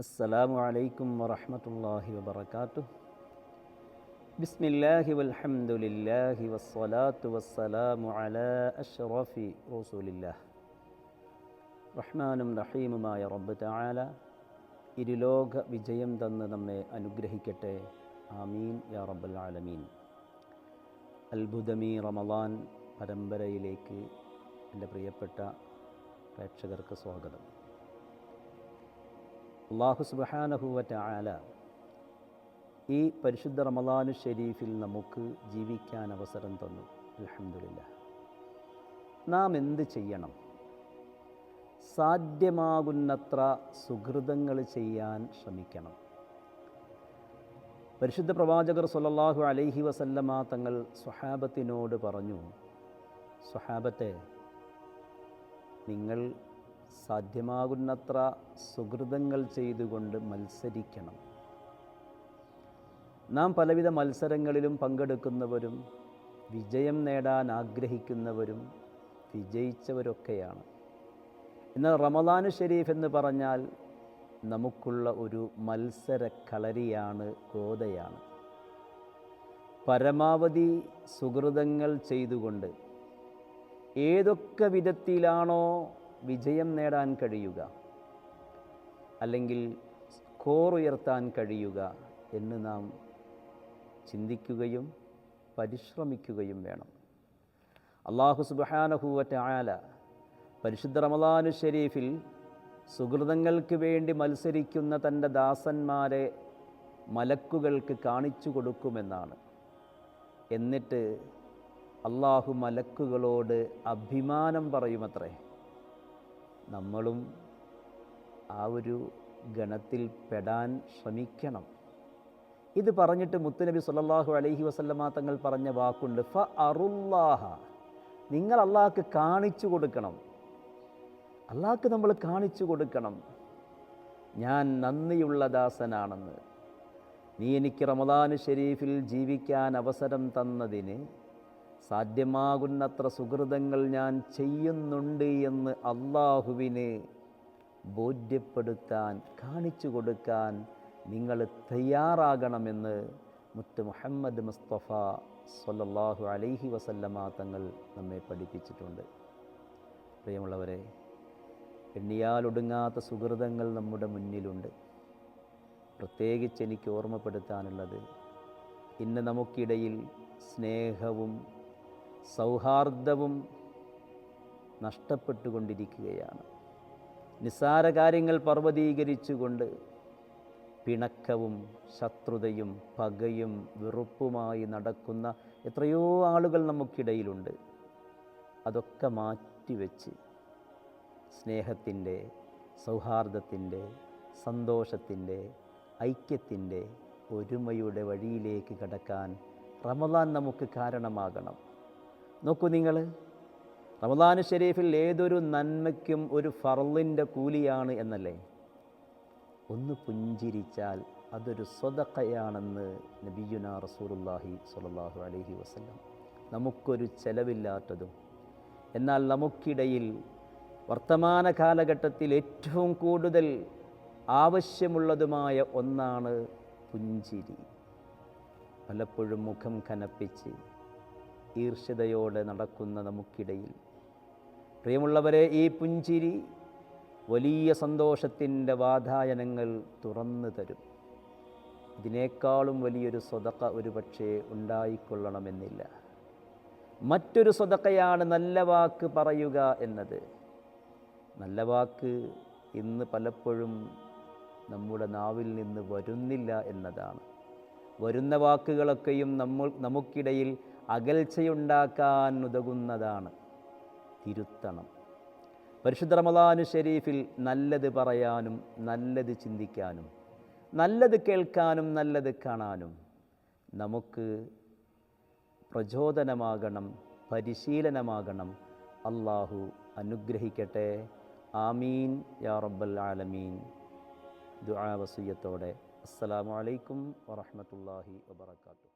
السلام عليكم ورحمة الله وبركاته بسم الله والحمد لله والصلاة والسلام على أشرف رسول الله റഹ്മാനും റഹീമുമായ റബ്ബ് തആല ഇരുലോക വിജയം തന്ന് നമ്മെ അനുഗ്രഹിക്കട്ടെ ആമീൻ യാ റബ്ബൽ ആലമീൻ അത്ഭുതമീ റമദാൻ പരമ്പരയിലേക്ക് എൻ്റെ പ്രിയപ്പെട്ട പ്രേക്ഷകർക്ക് സ്വാഗതം അള്ളാഹു സുബാനഹുവറ്റ ആല ഈ പരിശുദ്ധ റമദാനു ഷെരീഫിൽ നമുക്ക് ജീവിക്കാൻ അവസരം തന്നു. അലഹമില്ല നാം എന്ത് ചെയ്യണം? സാധ്യമാകുന്നത്ര സുഹൃതങ്ങൾ ചെയ്യാൻ ശ്രമിക്കണം. പരിശുദ്ധ പ്രവാചകർ സല്ലല്ലാഹു അലൈഹി വസല്ലമ തങ്ങൾ സ്വഹാബത്തിനോട് പറഞ്ഞു സ്വഹാബത്തെ നിങ്ങൾ സാധ്യമാകുന്നത്ര സുഹൃതങ്ങൾ ചെയ്തുകൊണ്ട് മത്സരിക്കണം. നാം പലവിധ മത്സരങ്ങളിലും പങ്കെടുക്കുന്നവരും വിജയം നേടാൻ ആഗ്രഹിക്കുന്നവരും വിജയിച്ചവരൊക്കെയാണ്. എന്നാൽ റമദാനു ഷെരീഫ് എന്ന് പറഞ്ഞാൽ നമുക്കുള്ള ഒരു മത്സര കളരിയാണ് ഗോതയാണ് പരമാവധി സുഹൃതങ്ങൾ ചെയ്തുകൊണ്ട് ഏതൊക്കെ വിധത്തിലാണോ വിജയം നേടാൻ കഴിയുക. അല്ലെങ്കിൽ സ്കോർ ഉയർത്താൻ കഴിയുക എന്ന് നാം ചിന്തിക്കുകയും പരിശ്രമിക്കുകയും വേണം. അള്ളാഹു സുബാനഹുവറ്റ ആല പരിശുദ്ധ റമദാനു ഷെരീഫിൽ സുഹൃതങ്ങൾക്ക് വേണ്ടി മത്സരിക്കുന്ന തന്റെ ദാസന്മാരെ മലക്കുകൾക്ക് കാണിച്ചു കൊടുക്കുമെന്നാണ്. എന്നിട്ട് അള്ളാഹു മലക്കുകളോട് അഭിമാനം പറയുമത്രേ. നമ്മളും ആ ഒരു ഗണത്തിൽ പെടാൻ ശ്രമിക്കണം. ഇത് പറഞ്ഞിട്ട് മുത്തുനബി സല്ലല്ലാഹു അലഹി വസല്ലമ തങ്ങൾ പറഞ്ഞ വാക്കുണ്ട് ഫ അറുല്ലാഹ. നിങ്ങൾ അള്ളാഹ്ക്ക് കാണിച്ചു കൊടുക്കണം. അള്ളാഹ്ക്ക് നമ്മൾ കാണിച്ചു കൊടുക്കണം. ഞാൻ നന്ദിയുള്ള ദാസനാണെന്ന്. നീ എനിക്ക് റമദാന് ഷെരീഫിൽ ജീവിക്കാൻ അവസരം തന്നതിന് സാധ്യമാകുന്നത്ര സുഹൃതങ്ങൾ ഞാൻ ചെയ്യുന്നുണ്ട് എന്ന് അള്ളാഹുവിന് ബോധ്യപ്പെടുത്താൻ കാണിച്ചു കൊടുക്കാൻ നിങ്ങൾ തയ്യാറാകണമെന്ന് മുത്ത് മുഹമ്മദ് മുസ്തഫ സല്ലല്ലാഹു അലൈഹി വസല്ലമ തങ്ങൾ നമ്മെ പഠിപ്പിച്ചിട്ടുണ്ട്. പ്രിയമുള്ളവരെ എണ്ണിയാലൊടുങ്ങാത്ത സുഹൃതങ്ങൾ നമ്മുടെ മുന്നിലുണ്ട്. പ്രത്യേകിച്ച് എനിക്ക് ഓർമ്മപ്പെടുത്താനുള്ളത് ഇന്ന് നമുക്കിടയിൽ സ്നേഹവും സൗഹാർദ്ദവും നഷ്ടപ്പെട്ടുകൊണ്ടിരിക്കുകയാണ്. നിസ്സാര കാര്യങ്ങൾ പർവതീകരിച്ചുകൊണ്ട് പിണക്കവും ശത്രുതയും പകയും വെറുപ്പുമായി നടക്കുന്ന എത്രയോ ആളുകൾ നമുക്കിടയിലുണ്ട്. അതൊക്കെ മാറ്റിവെച്ച് സ്നേഹത്തിന്റെ സൗഹാർദ്ദത്തിന്റെ സന്തോഷത്തിന്റെ ഐക്യത്തിന്റെ ഒരുമയുടെ വഴിയിലേക്ക് കടക്കാൻ റമദാൻ നമുക്ക് കാരണമാകണം. നോക്കൂ നിങ്ങൾ. റമദാൻ ഷെരീഫിൽ ഏതൊരു നന്മയ്ക്കും ഒരു ഫറലിന്റെ കൂലിയാണ് എന്നല്ലേ? ഒന്ന് പുഞ്ചിരിച്ചാൽ അതൊരു സ്വതക്കയാണെന്ന് നബിയുന റസൂലുല്ലാഹി സ്വല്ലല്ലാഹു അലഹി വസ്ലം നമുക്കൊരു ചെലവില്ലാത്തതും. എന്നാൽ നമുക്കിടയിൽ വർത്തമാന കാലഘട്ടത്തിൽ ഏറ്റവും കൂടുതൽ ആവശ്യമുള്ളതുമായ ഒന്നാണ് പുഞ്ചിരി. പലപ്പോഴും മുഖം കനപ്പിച്ച് ഈർഷ്യതയോടെ നടക്കുന്ന നമുക്കിടയിൽ. പ്രിയമുള്ളവരെ ഈ പുഞ്ചിരി വലിയ സന്തോഷത്തിന്റെ വാതായനങ്ങൾ തുറന്നു തരും. ഇതിനേക്കാളും വലിയൊരു സ്വതക്ക ഒരു പക്ഷേ ഉണ്ടായിക്കൊള്ളണമെന്നില്ല. മറ്റൊരു സ്വതക്കയാണ് നല്ല വാക്ക് പറയുക എന്നത്. നല്ല വാക്ക് ഇന്ന് പലപ്പോഴും നമ്മുടെ നാവിൽ നിന്ന് വരുന്നില്ല എന്നതാണ്. വരുന്ന വാക്കുകളൊക്കെയും നമ്മൾ നമുക്കിടയിൽ അകൽച്ചയുണ്ടാക്കാൻ ഉതകുന്നതാണ് തിരുത്തണം. പരിശുദ്ധ റമദാനു ഷെരീഫിൽ നല്ലത് പറയാനും നല്ലത് ചിന്തിക്കാനും നല്ലത് കേൾക്കാനും നല്ലത് കാണാനും നമുക്ക് പ്രചോദനമാകണം പരിശീലനമാകണം. അള്ളാഹു അനുഗ്രഹിക്കട്ടെ. ആമീൻ. യാ റബ്ബൽ ആലമീൻ. ദുആ വസൂയത്തോടെ. അസ്സലാമു അലൈക്കും വറഹ്മത്തുള്ളാഹി വബറകാതുഹു.